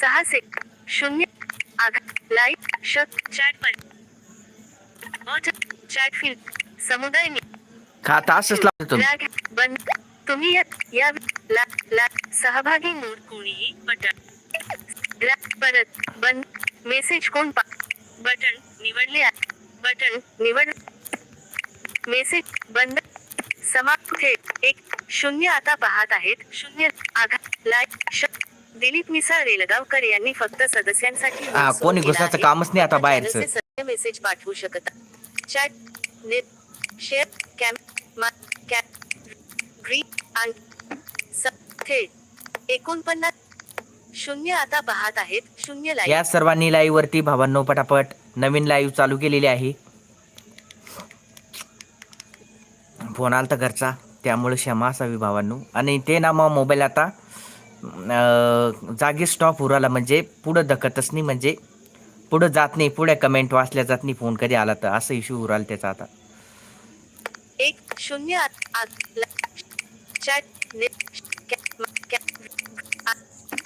सहा सेक शून्य लाइट शक चॅट चॅट फील्ड समुदाय का लागतं बंद. तुम्ही या ला ला सहभागी नोड कोणीही बटन. परत बंद. मेसेज कोण बटन निवडले. बटन निवड मेसेज बंद. समाप्त एक शून्य आता पाहत आहेत. शून्य आघात लाईक श दिलीप मिसाळ रेलगावकर यांनी फक्त सदस्यांसाठी कोणी आहे. कामच नाही आता बाहेरचं. मेसेज पाठवू शकता चॅट नेट शेअर कॅम थेट एकोणपन्नास शून्य आता पाहत आहेत. शून्य लाईक या सर्वांनी लाईव्ह वरती भावांनो पटापट नवीन लाईव्ह चालू केलेली आहे. फोन आलता घरचा त्यामुळे क्षमा असावी भावांनो. आणि ते ना मग मोबाईल आता जागी स्टॉप उराला म्हणजे पुढं धकतच नाही म्हणजे पुढं जात नाही पुढे कमेंट वाचल्या जात नाही फोन कधी आला तर. असं इश्यू उराल त्याचा आता. एक शून्य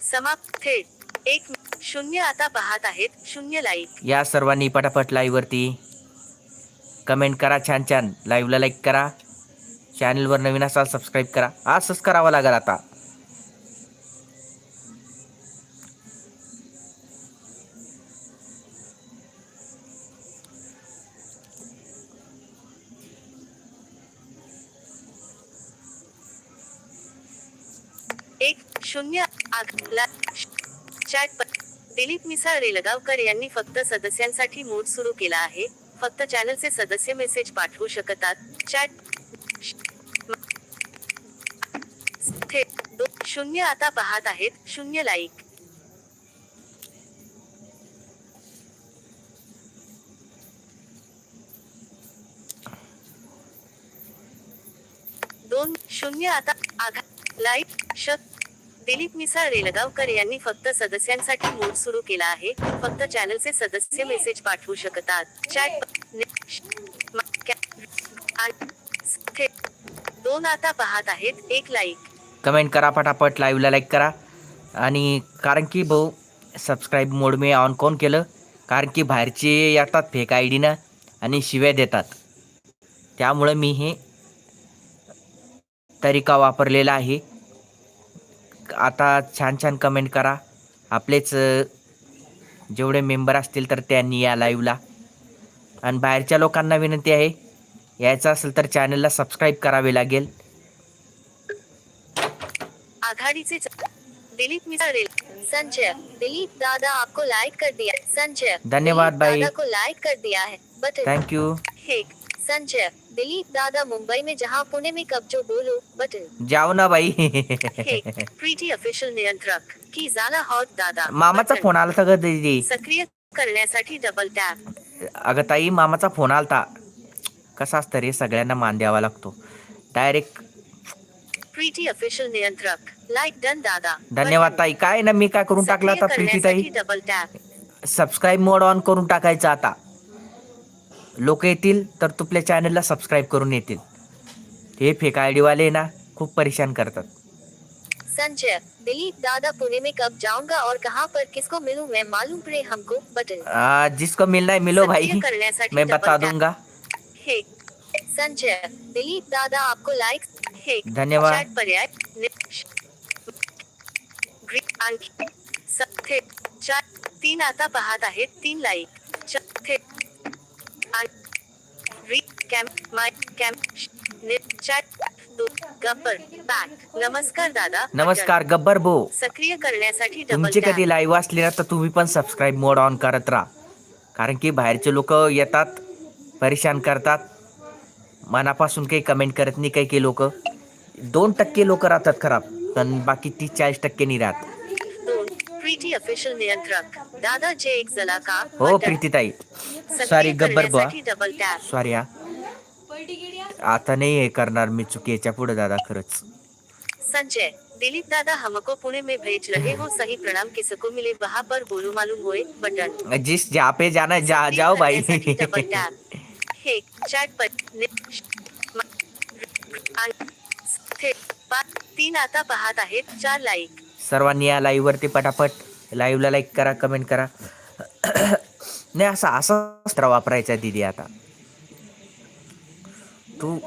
समाप्त थेट. एक शून्य आता पाहत आहेत. शून्य लाईक या सर्वांनी पटापट लाईव्ह वरती कमेंट करा छान छान. लाईव्हला लाईक करा. चॅनलवर नवीन असाल सबस्क्राईब करा. असंच करावं लागेल आता. शून्य चॅट प- दिलीप मिसाळ रेलगावकर यांनी फक्त सदस्यांसाठी मोड सुरू केला आहे. फक्त चॅनलचे सदस्य मेसेज पाठवू शकतात. चॅट दो शून्य आता पाहत आहेत. शून्य लाईक दोन शून्य आता आघात लाईक शक दिलीप मिसाळ रेलगावकर यांनी फक्त सदस्यांसाठी मोड सुरू केला आहे. फक्त चॅनलचे सदस्य मेसेज पाठवू शकतात. चॅट दोन आता पाहत आहेत. एक लाईक कमेंट करा पटापट लाईव्हला लाईक करा. आणि कारण की भाऊ सबस्क्राईब मोड मी ऑन कोण केलं? कारण की बाहेरचे येतात फेक आय डीनं आणि शिव्या देतात. त्यामुळं मी हे तरीका वापरलेला आहे. आता छान छान कमेंट करा. आपलेच जेवढे मेंबर असतील तर त्यांनी या लाईव्हला आणि बाहेरच्या लोकांना विनंती आहे यायचं असेल तर चॅनलला सबस्क्राईब करावे लागेल. आघाडीचे दिलीप मिसाळ रेल संजय दिलीप दादा आपको लाइक कर दिया संजय धन्यवाद भाई। दादा को लाइक कर दिया है। थँक्यू हेक संजय दिलीप दादा मुंबई में जहां पुणे में कब जो बोलो बटन। जाओ ना बाई प्रीटी ऑफिशियल नियंत्रक की झाला हॉट दादा मामाचा. फोन आला ग दीदी। सक्रिय करण्यासाठी डबल टॅप अगं ताई मामाचा फोन आलता। कसा असतं रे सगळ्यांना मान द्यावा लागतो. डायरेक्ट प्रीटी ऑफिशियल नियंत्रक लाईक डन दादा धन्यवाद ताई काय ना मी काय करून टाकलं आता प्रीती ताई? Double tap subscribe mode on करून टाकायचं आता. लोक येतील तर तुपल्या चॅनलला सबस्क्राईब करून येतील. हे फेक आय वाले ना खूप परेशान करतात. संजय दिलीप दादा पुणे में कब जाऊंगा और कहां पर किसको मिलूं मैं मालूम पड़े हमको बटन। आ, जिसको मिलना है मिलो भाई। मैं बता. दूंगा। हे संजय दिलीप दादा आपको लाइक हे धन्यवाद. पर्याय तीन आता पाहत आहेत तीन लाईक नमस्कार दादा. नमस्कार गब्बर भो सक्रिय करण्यासाठी तुमची कधी लाईव्ह असली ना तर तुम्ही पण सबस्क्राईब मोड ऑन करत राहा. कारण की बाहेरचे लोक येतात परेशान करतात. मनापासून काही कमेंट करत नाही काही काही लोक. दोन टक्के लोक राहतात खराब पण बाकी तीस चाळीस टक्के नाही राहत. प्रीटी ऑफिशियल नियंत्रक. दादा जे एक जला का हो. प्रीतीताई. सॉरी गब्बर बुवा. डबल टॅप सॉरी हा. आता नाही हे करणार मी चुकीच्या पुढे दादा खरंच. संजय दिलीप दादा हमको पुणे में भेज रहे हो सही प्रणाम किसको मिले वहाँ पर बोलो मालूम होए बटन. जिस जहाँ पे जाना जा जाओ भाई. डबल टॅप हे चॅट पर तीन आता पाहत आहेत चार लाईक सर्वांनी या लाईव्ह वरती पटापट लाईव्हला लाईक करा कमेंट करा. नाही असा असा अस्त्र वापरायचा दिदी आता. तू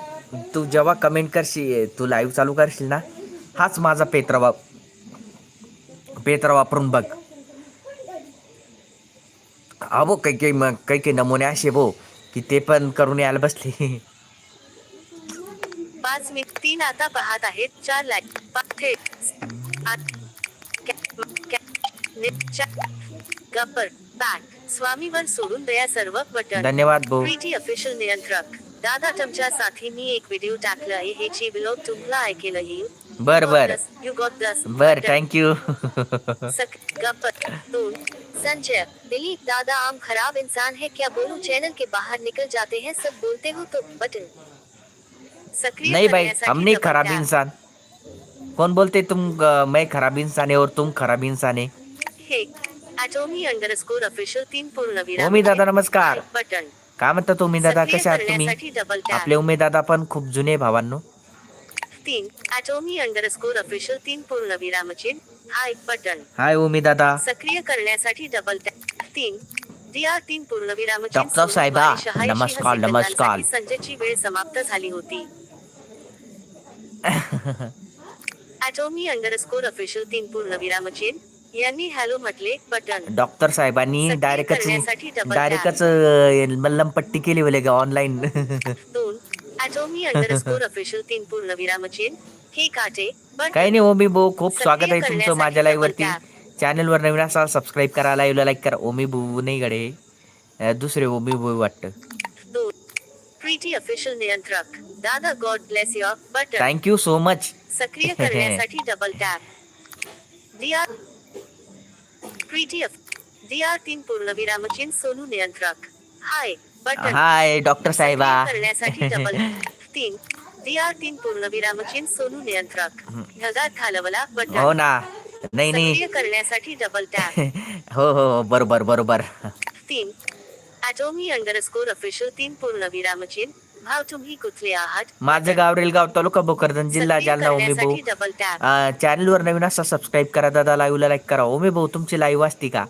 तू जेव्हा कमेंट करशील तू लाईव्ह चालू करशील ना हाच माझा पेत्र वाप पेत्र वापरून बघ. अबो काही काही मग काही काही नमुने असे भो की ते पण करून यायला बसले. पाच मिनिट तीन आता पाहत आहेत चार लाईक पाच थेट गब्बर बॅक स्वामीवर सोडून द्या सर्व बटन. धन्यवाद प्रीती ऑफिशियल नियंत्रक. दादा तुमच्यासाठी मी एक व्हिडिओ टाकला आहे. ह्याची ब्लॉग तुम्हाला येईल बर बर. यू गॉट दस बर थँक्यू दोन. संजय दिलीप दादा आम खराब इंसान है क्या बोलूँ? चैनल के बाहर निकल जाते हैं सब बोलते हो तो बटन. सक्रिय नहीं भाई हम नहीं खराब इंसान. कौन बोलते तुम मैं खराब इंसान है और तुम खराब इंसान है? हे ॲटोमी अंडरस्कोर ऑफिशियल तीन पूर्ण ओमी दादा नमस्कार. बटन काय म्हणता उमेद दादा? कसे आहात तुम्ही? आपले उमेद दादा पण खूप जुने भावांनो. तीन ॲटोमी अंडरस्कोर ऑफिशियल तीन पूर्ण विरामचिन्ह हा एक बटन हाय उमेद दादा. सक्रिय करण्यासाठी डबल टॅप तीन डी आर तीन पूर्ण डॉक्टर साहेबा, नमस्कार, नमस्कार. संजयची वेळ समाप्त झाली होती. ॲटोमी अंडरस्कोर ऑफिशियल तीन पूर्ण विरामचिन्ह यांनी हॅलो म्हटले बटन. डॉक्टर साहेबांनी सक्रिय डायरेक्टच double डायरेक्टच मल्लमपट्टी केली बोले का ऑनलाईन दोन. ॲटोमी अंडरस्कोर ऑफिशियल तीन पूर्ण विरामचिन्ह. हे काटे बटन. काही नाही ओमी भाऊ खूप स्वागत आहे तुमचं माझ्या लाईव्ह वरती. double चॅनलवर नवीन असा सबस्क्राईब करा लाईव्हला लाईक करा. ओमी भाऊ नाही गडे. अ, दुसरे ओमी भाऊ वाटतं. दोन. प्रीती ऑफिशियल नियंत्रक. दादा God bless your button thank you so much सक्रिय करण्यासाठी double tap D R Preeti D R तीन पूर्णविरामचिन्ह सोनू नियंत्रक. हाय बटन हाय डॉक्टर साहेबा. करण्यासाठी डबल तीन डी आर तीन पूर्णविरामचिन्ह सोनू नियंत्रक. ढगात घालवला हो बटन ना. नाही नाही. करण्यासाठी डबल टॅप हो हो हो, बरोबर बरोबर. तीन ॲटोमी अंडरस्कोर ऑफिशियल तीन पूर्णविरामचिन्ह भाव तुम्ही कुठले आहात? माझं गाव रेलगाव तालुका भोकरदन जिल्हा जालना ओमी भाऊ. करण्यासाठी डबल टॅप चॅनलवर नवीन असा सबस्क्राईब करा दादा लाईव्हला लाईक करा. ओमी भाऊ तुमची लाईव्ह असती का?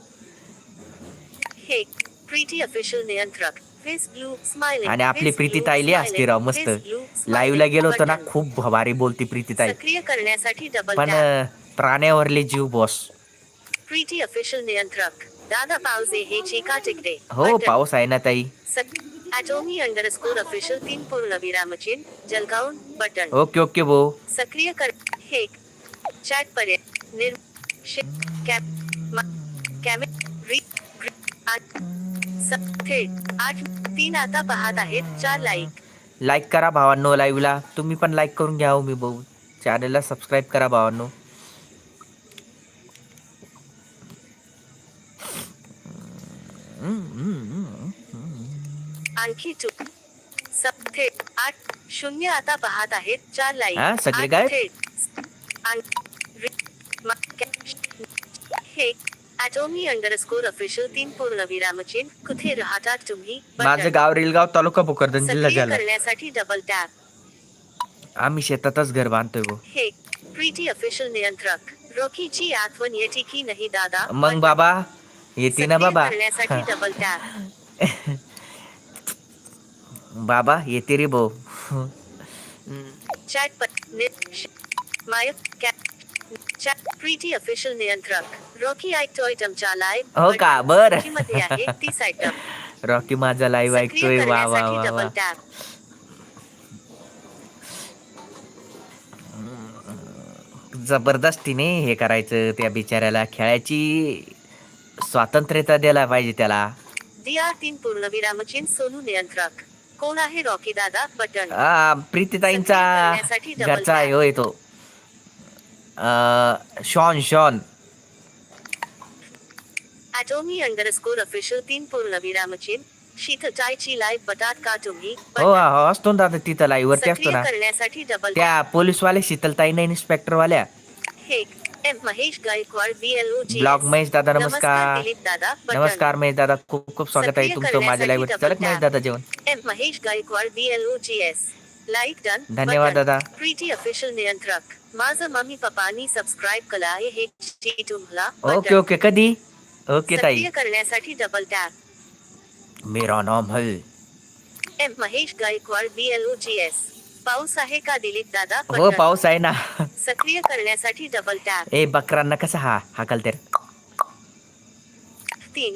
हे प्रीती ऑफिशियल नियंत्रक. फेस ब्लू स्माइलिंग आणि आपली प्रीती ताईली असते राव मस्त. लाईव्हला गेलो होतो ना खूप भारी बोलती प्रीती ताई. सक्रिय करण्यासाठी डबल पण टॅप अ, प्राण्यावरले जीव बॉस प्रीती ऑफिशियल नियंत्रक. दादा पावसे हे चिका टिकडे हो पाऊस आहे ना ताई. ॲटोमी अंडरस्कोर ऑफिशियल तीन पूर्ण विरामचिन्ह जलगाऊन बटन. ओके ओके भाऊ सक्रिय कर हे चॅट पर्याय निर कॅप कॅमे आठ तीन आता पाहत आहेत चार लाईक लाईक करा भावांनो लाईव्हला तुम्ही पण लाईक करून घ्या मी भाऊ चॅनलला सबस्क्राईब करा भावांनो. आणखी चूक. स- थेट आठ शून्य आता पाहत आहेत चार लाईक हा, सगळे गायब? हे ॲटोमी अंडरस्कोर ऑफिशियल तीन पूर्ण विरामचिन्ह. कुठे राहतात तुम्ही? माझं बटन. गाव रेलगाव तालुका भोकरदन जिल्हा सक्रिय जालना. करण्यासाठी डबल टॅप आम्ही शेतातच घर बांधतोय हे प्रीती ऑफिशियल नियंत्रक. रॉकीची आठवण येते की नाही दादा? मग बाबा येते ना सक्रिय बाबा. करण्यासाठी डबल टॅप बाबा येते रे भाऊ. ऑफिशियल नियंत्रक. रॉकी ऐकतोय तुमच्या लाईव्ह हो का? बर. तीस आयटम रॉकी माझा लाईव्ह ऐकतोय. वा वा वा जबरदस्तीने हे करायचं त्या बिचाऱ्याला. खेळायची स्वातंत्र्यता द्यायला पाहिजे त्याला. आर तीन पूर्णविरामचिन्ह सोनू नियंत्रक. कोण आहे रॉकी दादा बटन. आ, प्रीतीताईंचा करण्यासाठी double घरचा tap. आहे हो येतो अ, शॉन शॉन. ॲटोमी अंडरस्कोर ऑफिशियल तीन पूर्णविरामचिन्ह शीतताईची लाईव्ह बतात का तुम्ही हो हो असतो ना दादा तिथं लाईव्ह वरती असतो सक्रिय ना. करण्यासाठी डबल त्या पोलीसवाले शीतलताई नाही इन्स्पेक्टर वाल्या हे M Mahesh Gaikwad BLO blog Mahesh दादा नमस्कार दिलीप दादा नमस्कार महेश दादा खूप खूप स्वागत आहे तुमचं माझ्या लाईव्ह वरती चला double महेश दादा जेवण. M Mahesh Gaikwad BLO G S like done धन्यवाद दादा. प्रीती ऑफिशियल नियंत्रक. माझं मम्मी पप्पांनी सबस्क्राईब केलं आहे हे तुम्हाला ओके ओके कधी? ओके ताई. करण्यासाठी डबल टॅप मेरा नाम है. M Mahesh Gaikwad B L O G S पाऊस आहे का दिलीप दादा? हो. पाऊस आहे ना. सक्रिय करण्यासाठी डबल टॅप ए बकरांना कसा हा? हाकल तर. तीन.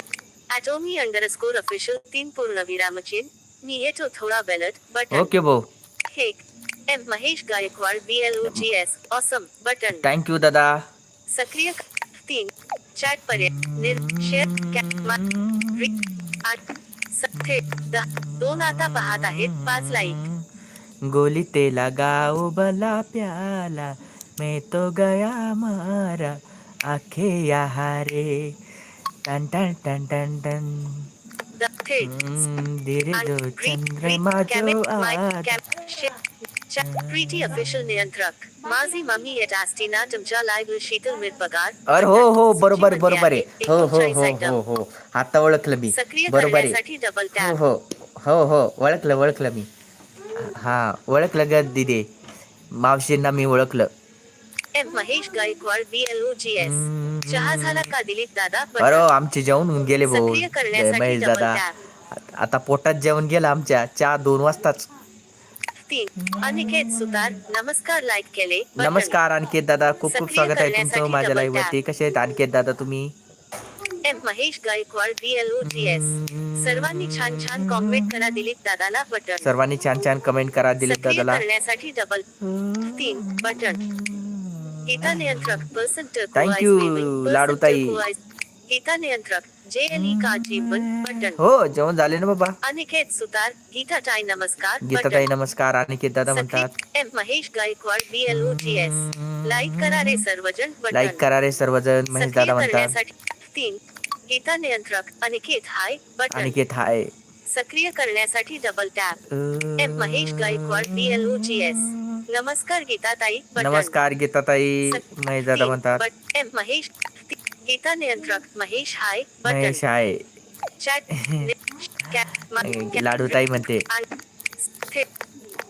ॲटोमी अंडरस्कोर ऑफिशियल तीन पूर्ण विरामचिन्ह. मी येतो थोडा बेलट बटन ओके भाऊ. हे. M. Mahesh Gaikwad B L O G S awesome button thank you दादा. सक्रिय. तीन. चॅट पर्याय. निर शेअर कॅ- मा- रि- आठ. स- थेट दहा. दोन आता पाहत आहेत. पाच लाईक गोली तेला गाओ बला प्याला मैं तो गया मारा आखे हारे टन टन टन टन टन. द- धीरे रि- चंद्रमा जो प्रीती ऑफिशियल नियंत्रक. माझी मम्मी असताना तुमच्या लाईव्ह शीतल पगार. अरे हो हो बरोबर बरोबर आहे. हो हो हो 39 item. हो हो. आता ओळखलं मी. बरोबर आहे. डबल हो हो हो हो ओळखलं ओळखलं मी. हा ओळखलं ग दिदे. मावशींना मी ओळखलं. M Mahesh Gaikwad B L O G S हम्म. चहा झाला का दिलीप दादा? अरे बटन. आमचे जेवण होऊन गेले भाऊ. सक्रिय करण्यासाठी महेश दादा. आता पोटात जेवण गेलं आमच्या. चहा दोन वाजताच. तीन अनिकेत सुतार नमस्कार लाईक केले. बटन. नमस्कार अनिकेत दादा. खूप खूप सक्रिय स्वागत आहे करण्यासाठी तुमचं माझ्या double लाईव्ह वरती. कसे आहेत अनिकेत दादा तुम्ही? M Mahesh Gaikwad B L O G S सर्वांनी छान छान कॉमेंट करा दिलीप दादाला बटन. सर्वांनी छान छान कमेंट करा दिलीप सक्रिय दादाला. करण्यासाठी डबल तीन बटन. गीता नियंत्रक पर्सन Thank you, लाडूताई. गीता नियंत्रक जे एन ई का जीवन बटन. हो जेवण झाले ना बाबा? अनिकेत सुतार गीता ताई नमस्कार गीताताई बटन. नमस्कार अनिकेत दादा म्हणतात. सक्रिय M Mahesh Gaikwad B L O G S like करा रे सर्वजण बटन. लाईक करा रे सर्वजण महेश दादा म्हणतात. करण्यासाठी तीन गीता नियंत्रक Aniket hi button Aniket hi सक्रिय करण्यासाठी double tap M Mahesh Gaikwad B L O G S नमस्कार गीता ताई बटन नमस्कार गीताताई महेश दादा म्हणतात एम महेश गीता नियंत्रक महेश हाय बटन महेश आहे चॅट कॅ- लाडूताई म्हणते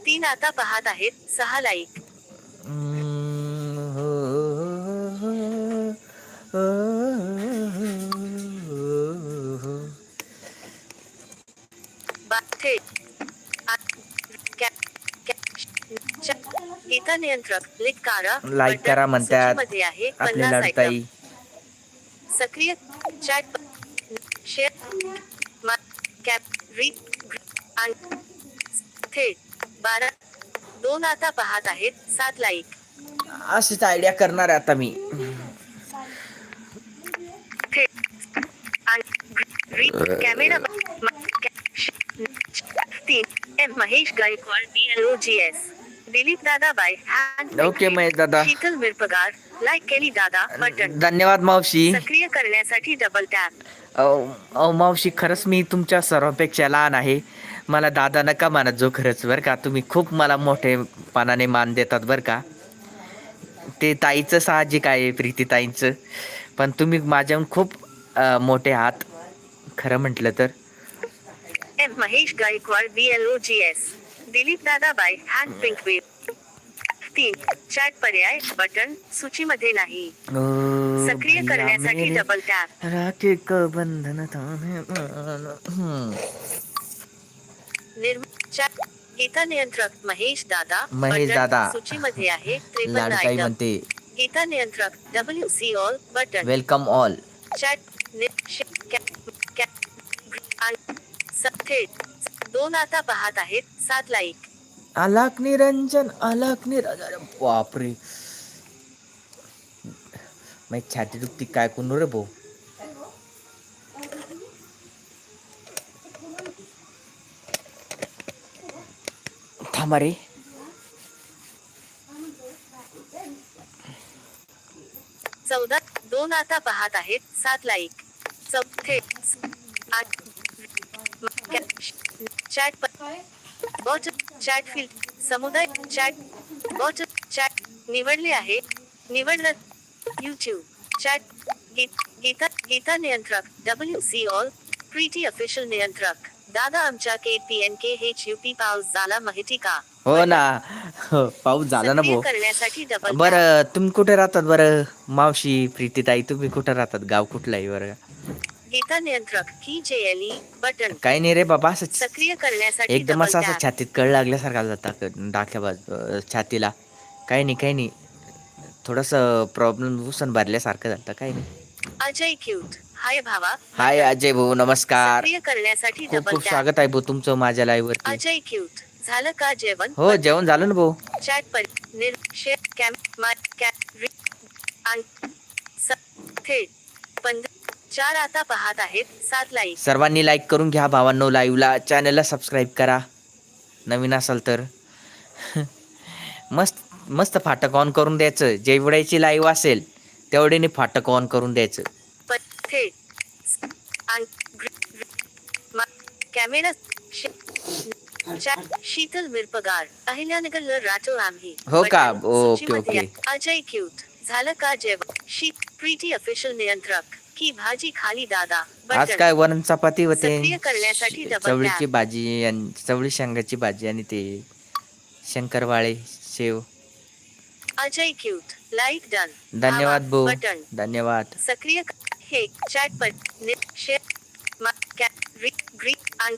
तीन आता पाहत आहेत सहा लाईक बा- थे- आ- कॅ- कॅ- चॅट- गीता नियंत्रक क्लिक करा लाईक करा म्हणतात. सूचीमध्ये आहे. आपले पन्नास लाडूताई. item. सक्रिय चॅट शेअर कॅप रीड थेट बारा दोन आता पाहत आहेत. सात लाईक. अशीच आयडिया करणार आहे आता मी. कॅमेरा तीन M Mahesh Gaikwad B L O G S Dilip दादा बाय ओके महेश दादा. शीतल लाईक केली दादा बटन. धन्यवाद मावशी. सक्रिय करण्यासाठी डबल टॅप अहो मावशी खरंच मी तुमच्या सर्वांपेक्षा लहान आहे. मला दादा नका मानत जो खरंच बरं का? तुम्ही खूप मला मोठेपणाने मान देतात बरं का? ते ताईचं साहजिक आहे प्रीती ताईंचं. पण तुम्ही माझ्याहून खूप मोठे आहात. खरं म्हटलं तर. M Mahesh Gaikwad B L O G S Dilip दादा बाय हॅन्ड पिंक वेब तीन चॅट पर्याय बटन सूचीमध्ये नाही सक्रिय करण्यासाठी डबल टॅप राखे का बंधन थामे हम्म. निर्म चॅट गीता नियंत्रक महेश दादा महेश दादा. सूचीमध्ये आहे त्रेपन्न लाडकाई आयटम म्हणते गीता नियंत्रक W C all button welcome all chat थेट दोन आता पाहत आहेत सात लाईक. अलाक निरंजन अलाक निरंजन. बापरे. मग छाती दुखती काय कोण रे भाऊ? थांबा रे. चौदा दोन आता पाहत आहेत सात लाईक. चौथे आठ चॅट बॉट चॅट फील्ड समुदाय चॅट बॉट चॅट निवडले आहे निवडलं यूट्यूब चॅट गीत गीता नियंत्रक W C all Preeti official नियंत्रक दादा आमच्या के पी एन के हेच युपी पाऊस झाला माहिती का? हो ना. हो, पाऊस झाला ना सक्रिय भाऊ. करण्यासाठी डबल बरं तुम्ही कुठे राहतात बरं? मावशी प्रीतीताई तुम्ही कुठे राहतात? गाव कुठलं आहे बरं? गीता नियंत्रक की जे एल ई बटन काही नाही रे बाबा सक्रिय करण्यासाठी एकदम असं असं. छातीत कळ लागल्यासारखा जाता डाक्या बाज छातीला. काही नाही काही नाही. थोडंसं प्रॉब्लेम उसन भरल्यासारखं झालं काही नाही. अजय क्यूट. हाय भावा. हाय अजय भाऊ नमस्कार. सक्रिय करण्यासाठी खूप खूप स्वागत आहे भाऊ तुमचं माझ्या लाईव्ह वरती. अजय क्यूट. झालं का जेवण? हो जेवण झालं ना भाऊ. चॅट पर निर शेअर कॅम माय कॅप रि आणि स- थेट पंध चार आता पाहत आहेत सात लाईक सर्वांनी लाईक करून घ्या भावांनो लाईव्हला चॅनलला सबस्क्राईब करा. नवीन असाल तर. मस्त मस्त फाटक ऑन करून द्यायचं. जेवढ्याची लाईव्ह असेल तेवढ्याने फाटक ऑन करून द्यायचं. कॅमेरा शीतल मिरपगार. अहिल्यानगर राठोड आम्ही हो का? Okay, okay. अजय क्यूट झालं का जेवण? शी प्रीती ऑफिशियल नियंत्रक. की भाजी खाली दादा. आज. काय वरण चपाती होते? करण्यासाठी चवळीची. भाजी आणि चवळी शेंगाची भाजी आणि ते शंकरवाळे शेव. अजय क्यूट लाईक डन धन्यवाद भाऊ. धन्यवाद. सक्रिय हे चॅट पर निर शेअर मा- कॅ- रि- ग्री आणि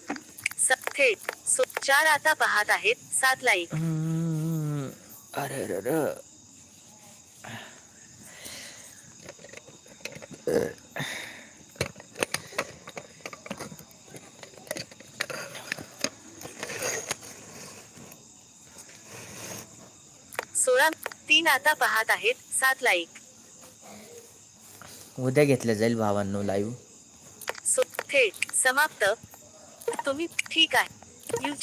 स- थेट सो चार आता पाहत आहेत. सात लाईक अरे अरे अरे. सोळा तीन आता पाहत आहेत सात लाईक. उद्या घेतलं जाईल भावांनो लाईव्ह. सो थेट समाप्त. तुम्ही ठीक आहे. युट्यूब